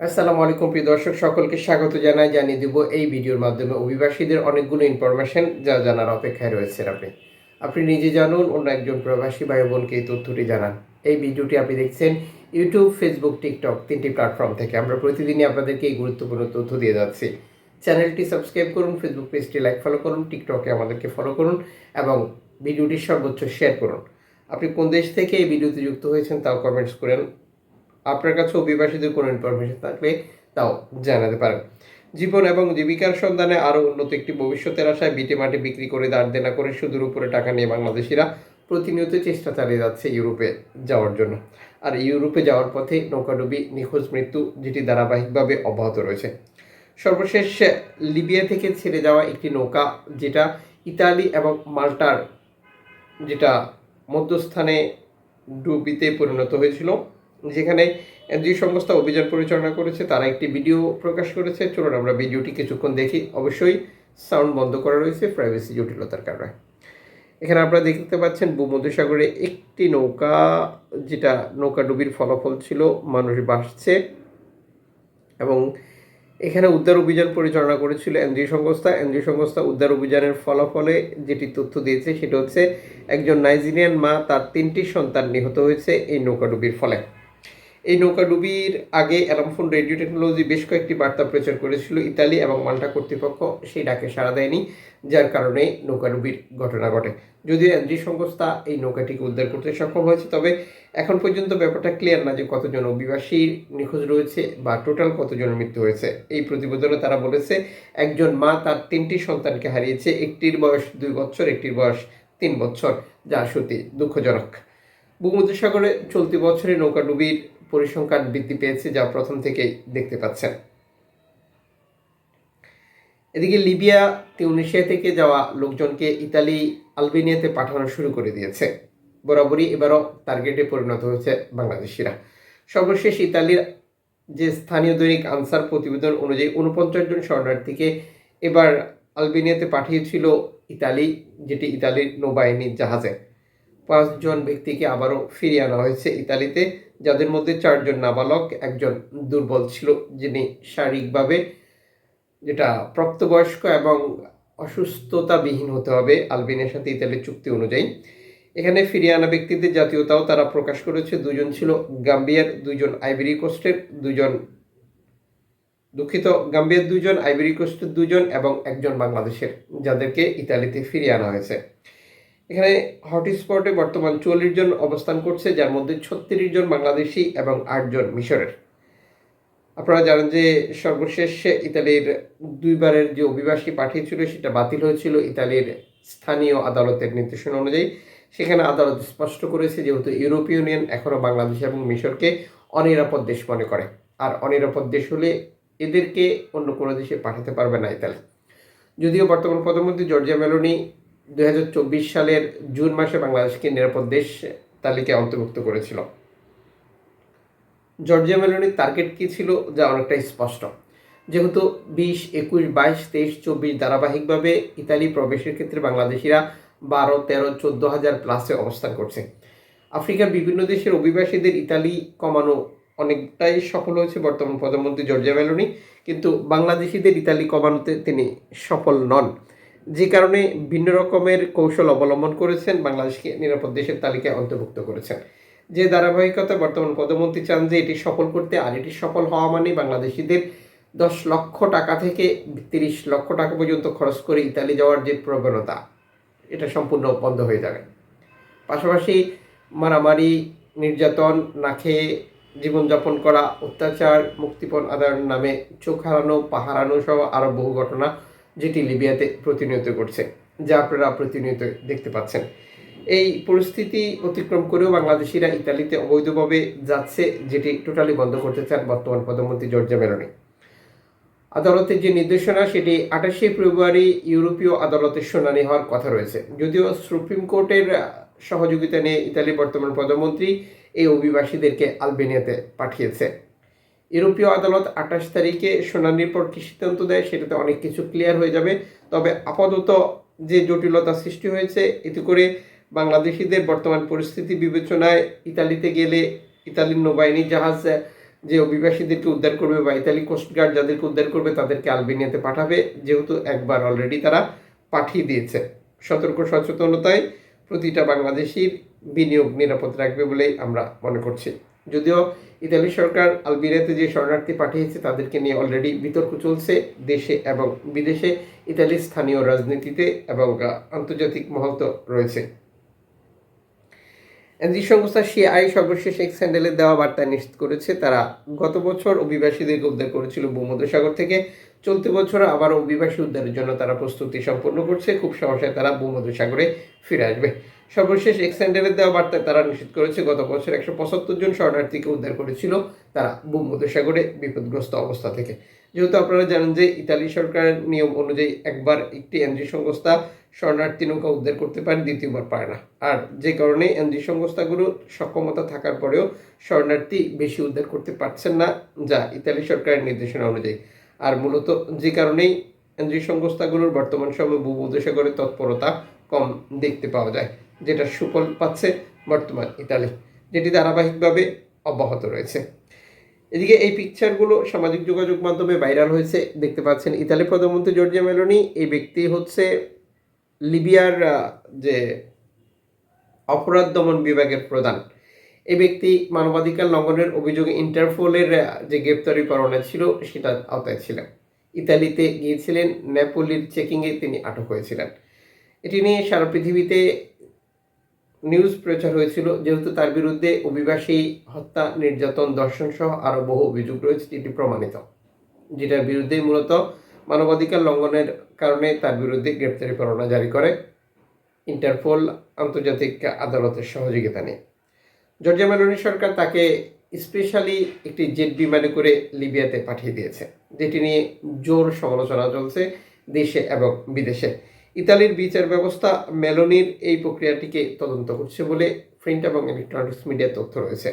আসসালামু আলাইকুম, প্রিয় দর্শক, সকলকে স্বাগত জানাই, জানিয়ে দেব এই ভিডিওর মাধ্যমে অভিবাসীদের অনেকগুলো ইনফরমেশন যা জানার অপেক্ষায় রয়েছেন আপনি। আপনি নিজে জানুন, অন্য একজন প্রবাসী ভাই বোনকে এই তথ্যটি জানান। এই ভিডিওটি আপনি দেখছেন ইউটিউব ফেসবুক টিকটক তিনটি প্ল্যাটফর্ম থেকে। আমরা প্রতিদিনই আপনাদেরকে এই গুরুত্বপূর্ণ তথ্য দিয়ে যাচ্ছি। চ্যানেলটি সাবস্ক্রাইব করুন ফেসবুক পেজটি লাইক ফলো করুন টিকটকে আমাদেরকে ফলো করুন এবং ভিডিওটি সর্বোচ্চ শেয়ার করুন। আপনি কোন দেশ থেকে এই ভিডিওতে যুক্ত হয়েছেন তাও কমেন্টস করেন। আপনার কাছে অভিবাসীদের কোনো ইনফরমেশন থাকলে তাও জানাতে পারেন। জীবন এবং জীবিকার সন্ধানে আরও উন্নত একটি ভবিষ্যতের আশায় বিটে মাটি বিক্রি করে দাঁড় দেনা করে সুদূর উপরে টাকা নিয়ে বাংলাদেশিরা প্রতিনিয়ত চেষ্টা চালিয়ে যাচ্ছে ইউরোপে যাওয়ার জন্য। আর ইউরোপে যাওয়ার পথে নৌকাডুবি, নিখোঁজ মৃত্যু, যেটি ধারাবাহিকভাবে অব্যাহত রয়েছে। সর্বশেষ, লিবিয়া থেকে ছেড়ে যাওয়া একটি নৌকা, যেটা ইতালি এবং মাল্টার, যেটা মধ্যস্থানে ডুবিতে পরিণত হয়েছিল যেখানে যে সংস্থা অভিযান পরিচালনা করেছে, তারা একটি ভিডিও প্রকাশ করেছে। চলুন আমরা ভিডিওটি কিছুক্ষণ দেখি। অবশ্যই সাউন্ড বন্ধ করা রয়েছে প্রাইভেসি জটিলতার কারণে। এখানে আপনারা দেখতে পাচ্ছেন ভূমধ্যসাগরে একটি নৌকা, যেটা নৌকা ডুবির ফলাফল ছিল, মানুষ বাসছে এবং এখানে উদ্ধার অভিযান পরিচালনা করেছিল এনজিও সংস্থা। এনজিও সংস্থা উদ্ধার অভিযানের ফলাফলে যেটি তথ্য দিয়েছে, সেটা হচ্ছে, একজন নাইজেরিয়ান মা, তার তিনটি সন্তান নিহত হয়েছে এই নৌকাডুবির ফলে। এই নৌকাডুবির আগে অ্যালামফোন রেডিও টেকনোলজি বেশ কয়েকটি বার্তা প্রচার করেছিল ইতালি এবং মাল্টা কর্তৃপক্ষ। সেই ডাকে সাড়া দেয়নি, যার কারণে নৌকাডুবির ঘটনা ঘটে। যদিও এনজি সংস্থা এই নৌকাটিকে উদ্ধার করতে সক্ষম হয়েছে, তবে এখন পর্যন্ত ব্যাপারটা ক্লিয়ার না যে কতজন অভিবাসী নিখোঁজ রয়েছে বা টোটাল কতজনের মৃত্যু হয়েছে। এই প্রতিবেদনে তারা বলেছে, একজন মা তার তিনটি সন্তানকে হারিয়েছে, একটির বয়স দুই বছর, একটির বয়স তিন বছর, যা সত্যি দুঃখজনক। ভূমধ্যসাগরে চলতি বছরে নৌকাডুবির পরিসংখ্যান বৃদ্ধি পেয়েছে যা প্রথম থেকেই দেখতে পাচ্ছেন। এদিকে লিবিয়া তিউনিশিয়া থেকে যাওয়া লোকজনকে ইতালি, আলবেনিয়াতে পাঠানো শুরু করে দিয়েছে। বরাবরই এবারও টার্গেটে পরিণত হয়েছে বাংলাদেশিরা। সর্বশেষ ইতালির যে স্থানীয় দৈনিক আনসার প্রতিবেদন অনুযায়ী উনপঞ্চাশ জন শরণার্থীকে এবার আলবেনিয়াতে পাঠিয়েছিল ইতালি, যেটি ইতালির নৌবাহিনীর জাহাজে। পাঁচজন ব্যক্তিকে আবারও ফিরিয়ে আনা হয়েছে ইতালিতে, যাদের মধ্যে চারজন নাবালক, একজন দুর্বল ছিল যিনি শারীরিকভাবে যেটা প্রাপ্তবয়স্ক এবং অসুস্থতাবিহীন হতে হবে আলবেনিয়ার সাথে ইতালির চুক্তি অনুযায়ী। এখানে ফিরিয়ে আনা ব্যক্তিদের জাতীয়তাও তারা প্রকাশ করেছে। দুজন ছিল গাম্বিয়ার, দুজন আইভরি কোস্টের, দুজন দুঃখিত, গাম্বিয়ার দুজন, আইভরি কোস্টের দুজন এবং একজন বাংলাদেশের, যাদেরকে ইতালিতে ফিরিয়ে আনা হয়েছে। এখানে হটস্পটে বর্তমান চল্লিশ জন অবস্থান করছে, যার মধ্যে ছত্রিশ জন বাংলাদেশি এবং আটজন মিশরের। আপনারা জানেন যে সর্বশেষ ইতালির দুইবারের যে অভিবাসী পাঠিয়েছিল সেটা বাতিল হয়েছিল ইতালির স্থানীয় আদালতের নির্দেশনা অনুযায়ী। সেখানে আদালত স্পষ্ট করেছে যেহেতু ইউরোপীয় ইউনিয়ন এখনও বাংলাদেশ এবং মিশরকে অনিরাপদ দেশ মনে করে। আর অনিরাপদ দেশ হলে এদেরকে অন্য কোনো দেশে পাঠাতে পারবে না ইতালি। যদিও বর্তমান প্রধানমন্ত্রী জর্জিয়া মেলোনি দুই হাজার চব্বিশ সালের জুন মাসে বাংলাদেশকে নিরাপদ দেশ তালিকায় অন্তর্ভুক্ত করেছিল। জর্জিয়া মেলোনির টার্গেট কী ছিল যা অনেকটাই স্পষ্ট। যেহেতু বিশ, একুশ, বাইশ, তেইশ, চব্বিশ ধারাবাহিকভাবে ইতালি প্রবেশের ক্ষেত্রে বাংলাদেশিরা বারো, তেরো, চোদ্দ হাজার প্লাসে অবস্থান করছে। আফ্রিকার বিভিন্ন দেশের অভিবাসীদের ইতালি কমানো অনেকটাই সফল হয়েছে বর্তমান প্রধানমন্ত্রী জর্জিয়া মেলোনি, কিন্তু বাংলাদেশিদের ইতালি কমানোতে তিনি সফল নন। যে কারণে ভিন্ন রকমের কৌশল অবলম্বন করেছেন, বাংলাদেশকে নিরাপদ দেশের তালিকায় অন্তর্ভুক্ত করেছেন। যে ধারাবাহিকতা বর্তমান প্রধানমন্ত্রী চান যে এটি সফল করতে, আর এটি সফল হওয়া মানে বাংলাদেশিদের দশ লক্ষ টাকা থেকে তিরিশ লক্ষ টাকা পর্যন্ত খরচ করে ইতালি যাওয়ার যে প্রবণতা, এটা সম্পূর্ণ বন্ধ হয়ে যাবে। পাশাপাশি মারামারি, নির্যাতন, না খেয়ে জীবনযাপন করা, অত্যাচার, মুক্তিপণ আদায়ের নামে চোখ হারানো পাহারানো সহ আরও বহু ঘটনা যেটি লিবিয়াতে প্রতিনিয়ত করছে যা আপনারা প্রতিনিয়ত দেখতে পাচ্ছেন। এই পরিস্থিতি অতিক্রম করেও বাংলাদেশিরা ইতালিতে অবৈধভাবে যাচ্ছে, যেটি টোটালি বন্ধ করতে চান বর্তমান প্রধানমন্ত্রী জর্জা মেরনি আদালতের যে নির্দেশনা, সেটি আঠাশে ফেব্রুয়ারি ইউরোপীয় আদালতের শুনানি হওয়ার কথা রয়েছে। যদিও সুপ্রিম কোর্টের সহযোগিতা নিয়ে ইতালির বর্তমান প্রধানমন্ত্রী এই অভিবাসীদেরকে আলবেনিয়াতে পাঠিয়েছে। ইউরোপীয় আদালত আঠাশ তারিখে শুনানির পর কী সিদ্ধান্ত দেয় সেটাতে অনেক কিছু ক্লিয়ার হয়ে যাবে। তবে আপাতত যে জটিলতা সৃষ্টি হয়েছে, এতে করে বাংলাদেশিদের বর্তমান পরিস্থিতি বিবেচনায় ইতালিতে গেলে ইতালির নৌবাহিনী জাহাজ, যে অভিবাসীদেরকে উদ্ধার করবে বা ইতালি কোস্টগার্ড যাদেরকে উদ্ধার করবে তাদেরকে আলবেনিয়াতে পাঠাবে, যেহেতু একবার অলরেডি তারা পাঠিয়ে দিয়েছে। সতর্ক সচেতনতায় প্রতিটা বাংলাদেশির বিনিয়োগ নিরাপদ রাখবে বলেই আমরা মনে করছি। যদিও ইতালি সরকার আলবিরাতে যে শরণার্থী পাঠিয়েছে, তাদেরকে নিয়ে অলরেডি বিতর্ক চলছে দেশে এবং বিদেশে ইতালির স্থানীয় রাজনীতিতে এবং আন্তর্জাতিক মহত্ব রয়েছে। এনজি সংস্থা সিআই সর্বশেষ এক স্যান্ডেলে দেওয়া বার্তা নিশ্চিত করেছে, তারা গত বছর অভিবাসীদের উদ্ধার করেছিল ভূমধ্যসাগর থেকে। চলতি বছর আবার অভিবাসী উদ্ধারের জন্য তারা প্রস্তুতি সম্পন্ন করছে। খুব সহসায় তারা ভূমধ্যসাগরে ফিরে আসবে। সর্বশেষ এক স্যান্ডেলে দেওয়া বার্তায় তারা নিশ্চিত করেছে, গত বছর একশো পঁচাত্তর জন শরণার্থীকে উদ্ধার করেছিল তারা ভূমধ্যসাগরে বিপদগ্রস্ত অবস্থা থেকে। যেহেতু আপনারা জানেন যে ইতালি সরকারের নিয়ম অনুযায়ী একবার একটি এনজি সংস্থা শরণার্থী নৌকা উদ্ধার করতে পারে, দ্বিতীয়বার পারে না। আর যে কারণে এনজি সংস্থাগুলো সক্ষমতা থাকার পরেও শরণার্থী বেশি উদ্ধার করতে পারছেন না যা ইতালি সরকারের নির্দেশনা অনুযায়ী। আর মূলত যে কারণেই এনজি সংস্থাগুলোর বর্তমান সময়ে ভূমধ্যসাগরে তৎপরতা কম দেখতে পাওয়া যায় যেটা সুফল পাচ্ছে বর্তমান ইতালি, যেটি ধারাবাহিকভাবে অব্যাহত রয়েছে। এদিকে এই পিকচারগুলো সামাজিক যোগাযোগ মাধ্যমে ভাইরাল হয়েছে, দেখতে পাচ্ছেন ইতালি প্রধানমন্ত্রী জর্জিয়া মেলোনি, এই ব্যক্তি হচ্ছে লিবিয়ার যে অপরাধ দমন বিভাগের প্রধান। এই ব্যক্তি মানবাধিকার লঙ্ঘনের অভিযোগে ইন্টারপোলের যে গ্রেপ্তারি পরোয়ানা ছিল সেটার আওতায় ছিলেন। ইতালিতে গিয়েছিলেন, নেপোলির চেকিংয়ে তিনি আটক হয়েছিলেন। এটি নিয়ে সারা পৃথিবীতে নিউজ প্রচার হয়েছিল, যেহেতু তার বিরুদ্ধে অভিবাসী, হত্যা, নির্যাতন, দর্শন সহ আরও বহু অভিযোগ রয়েছে, যেটি প্রমাণিত। যেটার বিরুদ্ধে মূলত মানবাধিকার লঙ্ঘনের কারণে তার বিরুদ্ধে গ্রেপ্তারি পরোয়ানা জারি করে। ইন্টারপোল আন্তর্জাতিক আদালতের সহযোগিতা নিয়ে। জর্জিয়া মেলোনি সরকার তাকে স্পেশালি একটি জেট বিমানে করে লিবিয়াতে পাঠিয়ে দিয়েছে, যেটি নিয়ে জোর সমালোচনা চলছে দেশে এবং বিদেশে। ইতালির বিচার ব্যবস্থা মেলোনির এই প্রক্রিয়াটিকে তদন্ত করছে বলে প্রিন্ট এবং ইলেকট্রনিক্স মিডিয়ার তথ্য রয়েছে।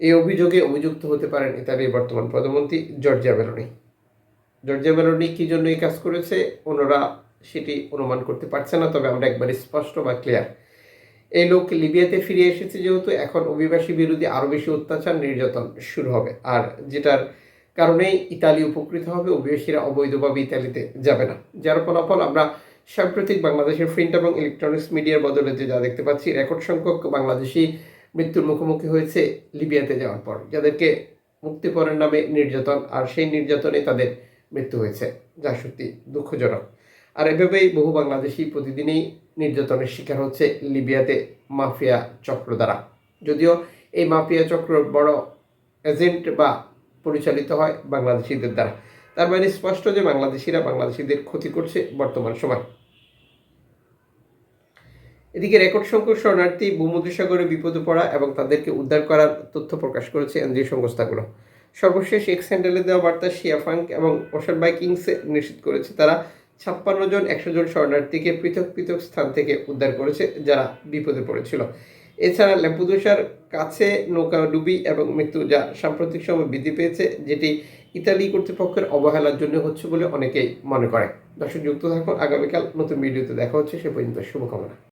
এই অভিযোগে অভিযুক্ত হতে পারেন ইতালির বর্তমান প্রধানমন্ত্রী জর্জিয়া মেলোনি। জর্জিয়া মেলোনি কী জন্য এই কাজ করেছে? ওনারা সেটি অনুমান করতে পারছে না, তবে আমরা একবার স্পষ্ট বা ক্লিয়ার এই লোক লিবিয়াতে ফিরে এসেছে যেহেতু এখন অভিবাসী বিরোধী আরও বেশি অত্যাচার, নির্যাতন শুরু হবে। আর যেটার কারণেই ইতালি উপকৃত হবে, অভিবাসীরা অবৈধভাবে ইতালিতে যাবে না। যার ফলাফল আমরা সাম্প্রতিক বাংলাদেশের প্রিন্ট এবং ইলেকট্রনিক্স মিডিয়ার বদলে যে যা দেখতে পাচ্ছি, রেকর্ড সংখ্যক বাংলাদেশি মৃত্যুর মুখোমুখি হয়েছে লিবিয়াতে যাওয়ার পর। যাদেরকে মুক্তিপণের নামে নির্যাতন, আর সেই নির্যাতনে তাদের মৃত্যু হয়েছে, যা সত্যি দুঃখজনক। আর এভাবেই বহু বাংলাদেশি প্রতিদিনই নির্যাতনের শিকার হচ্ছে লিবিয়াতে মাফিয়া চক্র দ্বারা। যদিও এই মাফিয়া চক্র বড় এজেন্ট বা পরিচালিত হয় বাংলাদেশিদের দ্বারা। তার মানে স্পষ্ট যে বাংলাদেশিরা বাংলাদেশিদের ক্ষতি করছে বর্তমান সময়। এদিকে রেকর্ড সংখ্যক শরণার্থী ভূমধ্যসাগরে বিপদে পড়া এবং তাদেরকে উদ্ধার করার তথ্য প্রকাশ করেছে এনজিও সংস্থাগুলো। সর্বশেষ এক্স হ্যান্ডেলে দেওয়া বার্তা শিয়াফাঙ্ক এবং ওশান বাইকিংসে নিশ্চিত করেছে তারা ছাপ্পান্ন জন, একশো জন শরণার্থীকে পৃথক পৃথক স্থান থেকে উদ্ধার করেছে যারা বিপদে পড়েছিল। এছাড়া ল্যাম্পুদোসার কাছে নৌকা ডুবি এবং মৃত্যু যা সাম্প্রতিক সময় বৃদ্ধি পেয়েছে, যেটি ইতালি কর্তৃপক্ষের অবহেলার জন্য হচ্ছে বলে অনেকেই মনে করে। দর্শক, যুক্ত থাকুন। আগামীকাল নতুন ভিডিওতে দেখা হচ্ছে। সে পর্যন্ত শুভকামনা।